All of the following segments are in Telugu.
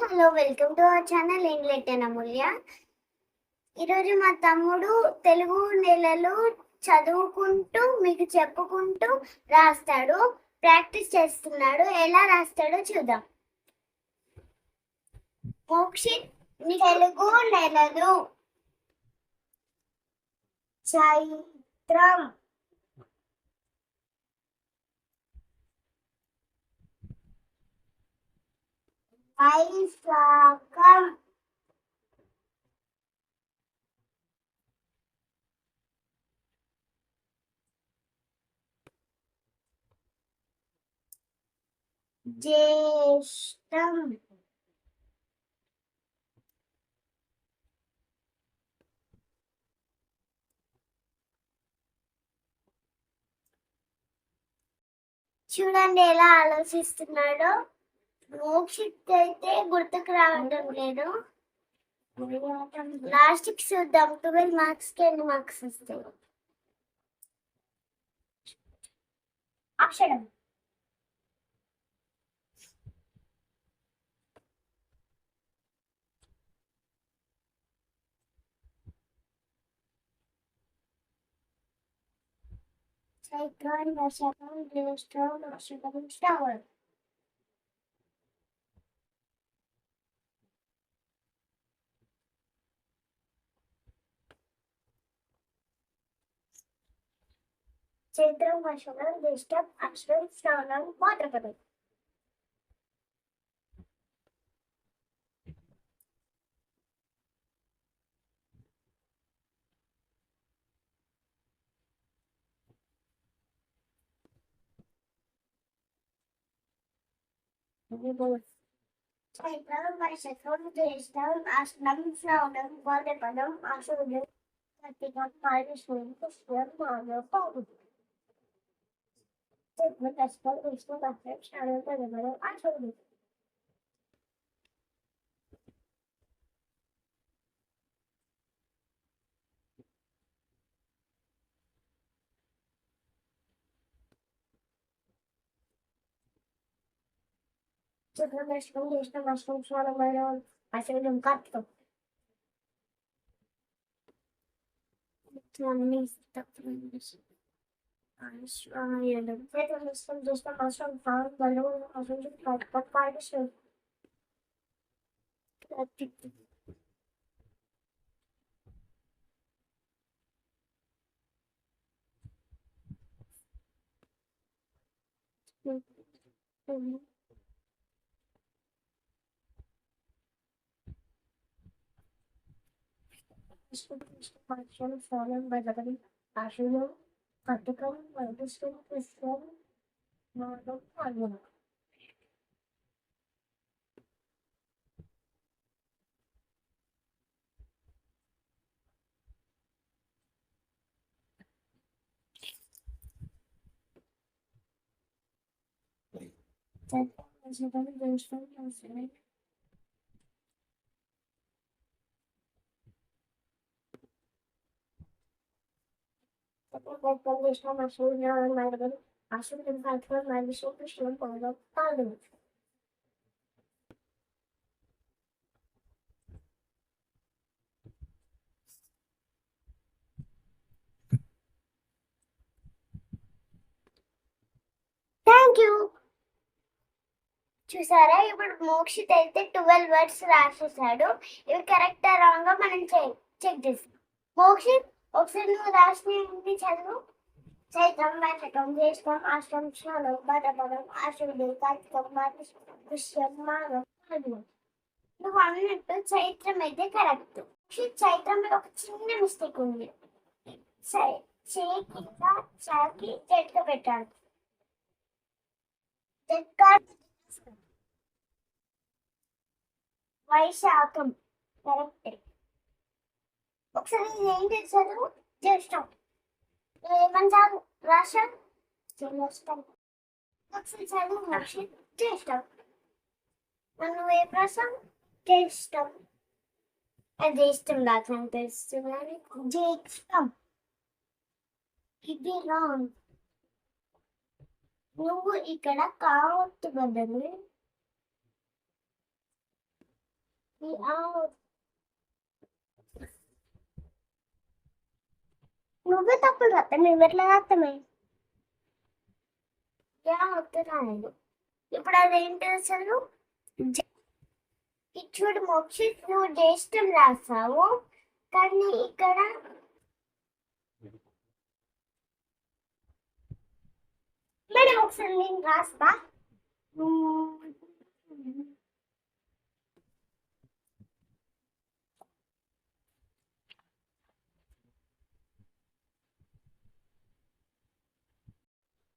Hello welcome to our channel ఇంగ్లెట్ Amulya ఈరోజు మా తమ్ముడు తెలుగు నెలలు చదువుకుంటూ మీకు చెప్పుకుంటూ రాస్తాడు ప్రాక్టీస్ చేస్తున్నాడు. ఎలా రాస్తాడో చూద్దాం. మోక్షిత్ తెలుగు నెలలు చైత్రం. వైశాఖం జ్యేష్టం చూడండి ఎలా ఆలోచిస్తున్నాడో. మోక్షిత్ అయితే గుర్తుకు రావడం లేదు. లాస్ట్కి చూద్దాం. ట్వెల్వ్ మార్క్స్కి ఎన్ని మార్క్స్ వస్తాయి? అక్షరం చైత్రం వర్షకం జ్యేష్టం వర్షకం శ్రావణం చైత్రం వర్షకం జ్యేష్టం అక్షరం శ్రావణం భాద్రపదం చైత్రం వర్షకం జ్యేష్టం అష్టం శ్రావణం భాద్రపదం అక్షరం yellow. Wait, the system just the master found balloon assumption plot, but why the shell? Mm-hmm. This would be followed by the Ashula Até que eu não deixei uma pessoa na bancada. Então, a gente vai me né? Konuşma başlıyor. Yarın merhaba. Aşırı bir farklı bir şey düşünüyorum. Bana pardon. Thank you చూసారా ఇప్పుడు మోక్షిత్ అయితే ట్వెల్వ్ వర్డ్స్ రాసేసాడు ఇవి కరెక్ట్ రాంగ్ మనం చెక్ చేస్తాం మోక్షిత్ ఒకసారి నువ్వు రాసినవి చదువు. చైత్రం వైశకం జ్యేష్టం అష్టం శ్రావణం భద్రపదం ఆశ్వయుడు కార్తీకం పుష్యం మానం నువ్వు అన్నట్టు చైత్రం అయితే కరెక్ట్. చైత్రం మీద ఒక చిన్న మిస్టేక్ ఉంది. చే- చే కింద చాకి చెట్క పెట్టాడు వైశాఖం కరెక్ట్. ఒకసారి ఏంటి చదువు చేస్తాం ఏమని చదువు రాష్ట్రం జ్యేష్టం ఒకసారి చదువు రాసి చేస్తాం. మరి ఏ ప్రాసం జ్యేష్టం అది ఇష్టం నాకు తెలుస్తుంది కానీ ఇది రాంగ్. నువ్వు ఇక్కడ కావత్తు బదులు ఈ ఆ నువ్వే తప్పులు రాస్తా మేము ఎట్లా రాస్తామే వస్తున్నాను ఇప్పుడు అదేంటి అసలు చూడు మోక్షిత్ నువ్వు జ్యేష్టం రాస్తావు కానీ ఇక్కడ మేడం ఒకసారి నేను రాస్తా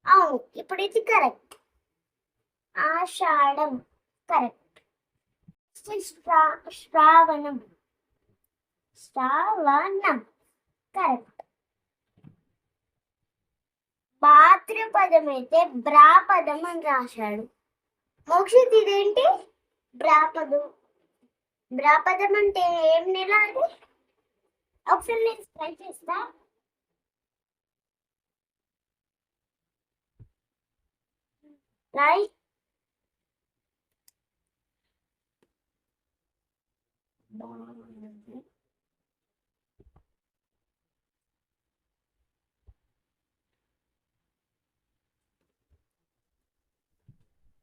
అవును ఇప్పుడు ఇది కరెక్ట్. ఆషాఢం కరెక్ట్. శ్రావణం. శ్రావణం కరెక్ట్. భాద్రపదం అయితే బ్రాపదం అని రాశాడు. మోక్షిత్ ఇదేంటి బ్రాపదం బ్రాపదం అంటే ఏం నెల అంటే ఒకసారి నేను ట్రై చేస్తా. right?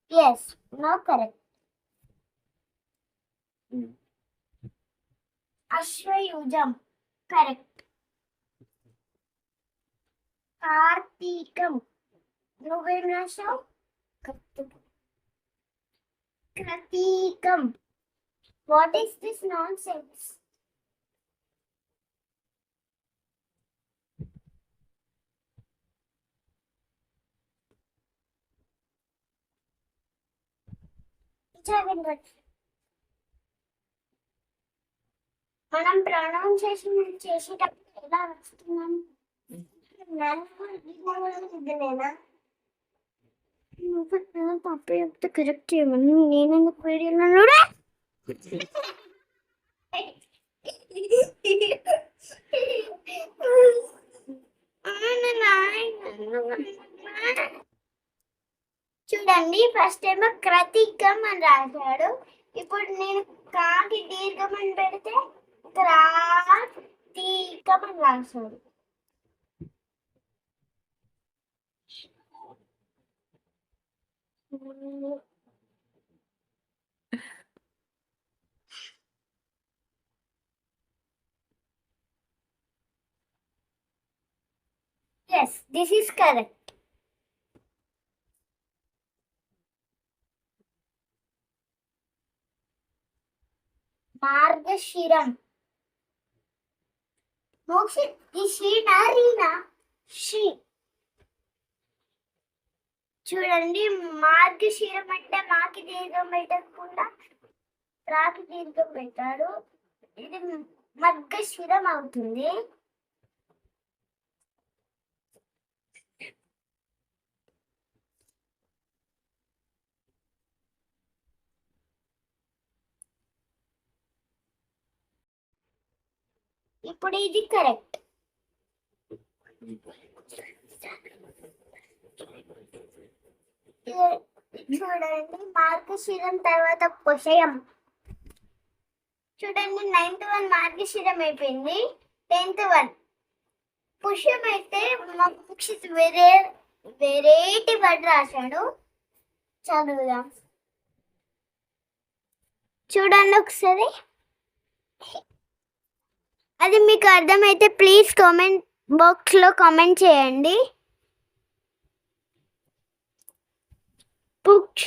Yes, now correct. Mm. jump correct. Kartikam, show? What is this nonsense మనం ప్రొనౌన్సియేషన్ చేసేటప్పుడు ఎలా వస్తున్నాం? ఇదేనా నువ్వు తప్పు చెప్తే కరెక్ట్ చేయమని నేను ఎందుకు వీడియోలో చూడండి ఫస్ట్ ఏమో క్రతికం అని రాశాడు. ఇప్పుడు నేను కాకి దీర్ఘం అని పెడితే క్రాతీకం అని రాశాడు. Yes, this is correct. Margasiram మోక్ష ఈ షీనా రీనా షీ చూడండి మార్గశీరం అంటే మాకి దీర్ఘం పెట్టకుండా రాకి దీర్ఘం పెట్టాడు ఇది మర్గశిరం అవుతుంది. ఇప్పుడు ఇది కరెక్ట్. చూడండి మార్గశిరం తర్వాత పుషయం చూడండి నైన్త్ వన్ మార్గశిరం అయిపోయింది. టెన్త్ వన్ పుష్యం అయితే మోక్షిత్ వేరే వెరైటీ వర్డ్ రాశాడు. చదువుదాం. చూడండి ఒకసారి. అది మీకు అర్థమైతే ప్లీజ్ కామెంట్ బాక్స్లో కామెంట్ చేయండి. పుక్ష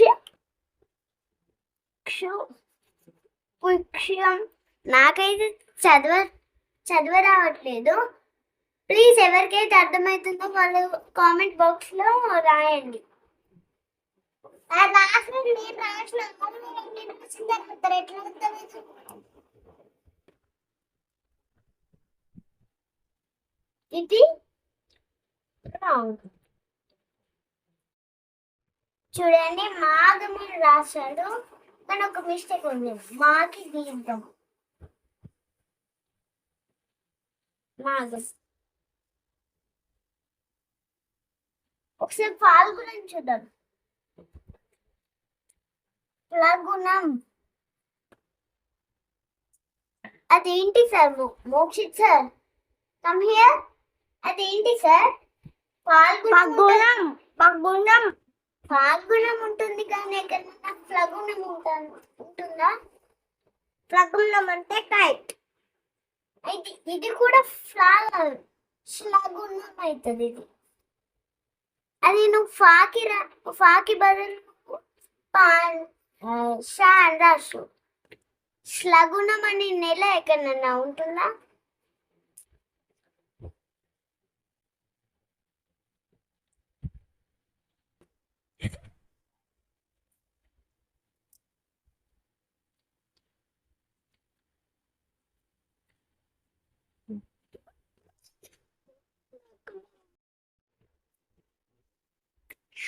క్షు- పుక్ష్యం నాకైతే చదవ చదవ రావట్లేదు ప్లీజ్ ఎవరికైతే అర్థమవుతుందో వాళ్ళు కామెంట్ బాక్స్లో రాయండి. ఆ రాసిన నేను రాసిన నేను తర్వాత ఎట్లా అవుతుంది ఇది? రాంగ్. చూడండి మాగము రాశాడు కానీ ఒక మిస్టేక్ ఉంది. మాకి గీద్దాం. మాగం ఒకసారి పాల్గొనం చూద్దాం. ప్లగుణం అదేంటి sir Mokshit sir? Come here అదేంటి సార్? పాల్గొనం. పగ్గుణం ఫాల్గుణం ఉంటుంది కానీ ఎక్కడైనా ఫ్లగుణం ఉంటాను ఉంటుందా? పగ్గుణం అంటే కైట్. ఇది ఇది కూడా ఫ్లా శ్లగుణం అవుతుంది ఇది. అది నువ్వు ఫాకి రా ఫాకి బదులు పాన్ షా అని రాసు శ్లగుణం అనే నెల ఎక్కడన్నా ఉంటుందా?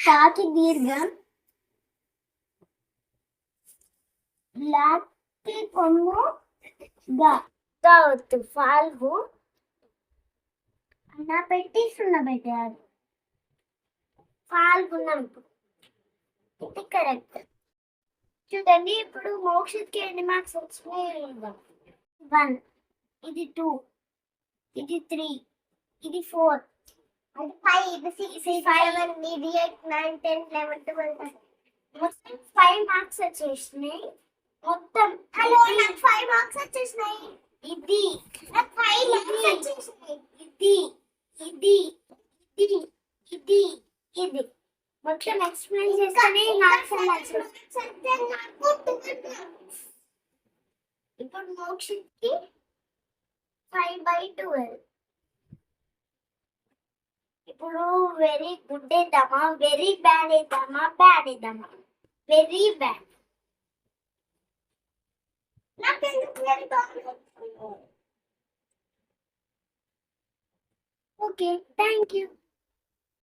షాకి దీర్ఘం లాకి కొమ్ము గా ఫాల్గు అలా పెట్టి సున్న పెట్టారు ఫాల్గుణం ఇది కరెక్ట్ చూడండి ఇప్పుడు మోక్షత్కి ఎన్ని మార్క్స్ వచ్చినాయి వన్ ఇది టూ ఇది త్రీ ఇది ఫోర్ అది ఫైవ్ సిక్స్ ఫైవ్ వన్ ఇది eight nine ten eleven twelve మొత్తం ఫైవ్ మార్క్స్ వచ్చేసినాయి మొత్తం హలో నాకు ఫైవ్ మార్క్స్ వచ్చేసినాయి ఇది నాకు ఫైవ్ మార్క్స్ వచ్చేసినాయి ఇది ఇది ఇది ఇది ఇది మొత్తం ఎక్స్ప్లెయిన్ చేస్తేనే మార్క్స్ ఇప్పుడు మోక్షకి ఫైవ్ బై ట్వెల్వ్ ఇప్పుడు వెరీ గుడ్ వేద్దామా వెరీ బ్యాడ్ వేద్దామా బ్యాడ్ వేద్దామా very bad very bad okay thank you